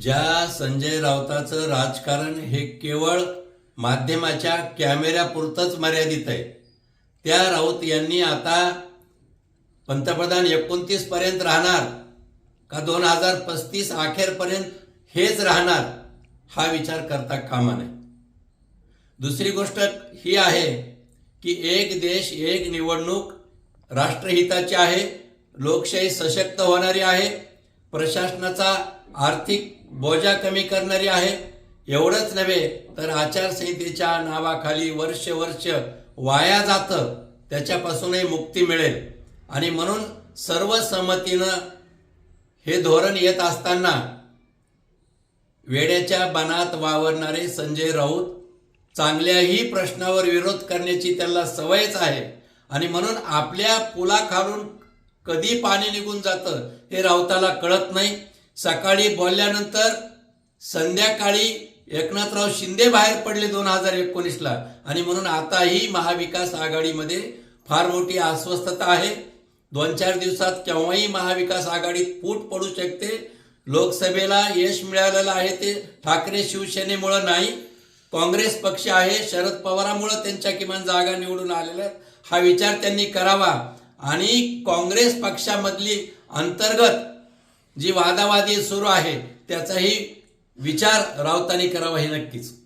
ज्या संजय राऊताचं राजकारण हे केवळ माध्यमाच्या कॅमेऱ्यापुरतंच मर्यादित आहे. त्या राऊत यांनी आता पंतप्रधान एकोणतीस पर्यंत राहणार का दोन हजार पस्तीस अखेरपर्यंत हेच राहणार हा विचार करता कामा नये. दुसरी गोष्ट ही आहे की एक देश एक निवडणूक राष्ट्रहिताची आहे लोकशाही सशक्त होणारी आहे प्रशासनाचा आर्थिक बोजा कमी करणारी आहे एवढंच नव्हे तर आचारसंहितेच्या नावाखाली वर्ष वर्ष वाया जातं त्याच्यापासूनही मुक्ती मिळेल. आणि म्हणून सर्वसंमतीनं हे धोरण येत असताना वेड्याच्या बनात वावरणारे संजय राऊत चांगल्याही प्रश्नावर विरोध करण्याची त्यांना सवयच आहे. आणि म्हणून आपल्या पुलाखालून कधी पाणी निघून जातं हे राऊताला कळत नाही. सकाळी बोलल्यानंतर संध्याकाळी एकनाथराव शिंदे बाहेर पडले दोन हजार एकोणीसला. आणि म्हणून आताही महाविकास आघाडीमध्ये फार मोठी अस्वस्थता आहे. दोन चार दिवसात केव्हाही महाविकास आघाडीत फूट पडू शकते. लोकसभेला यश मिळालेलं आहे ते ठाकरे शिवसेनेमुळं नाही. काँग्रेस पक्ष आहे शरद पवारामुळं त्यांच्या किमान जागा निवडून आलेल्या हा विचार त्यांनी करावा. आणि काँग्रेस पक्षामधली अंतर्गत जी वादावादी सुरू आहे त्याचाही विचार राऊतांनी करावा हे नक्कीच.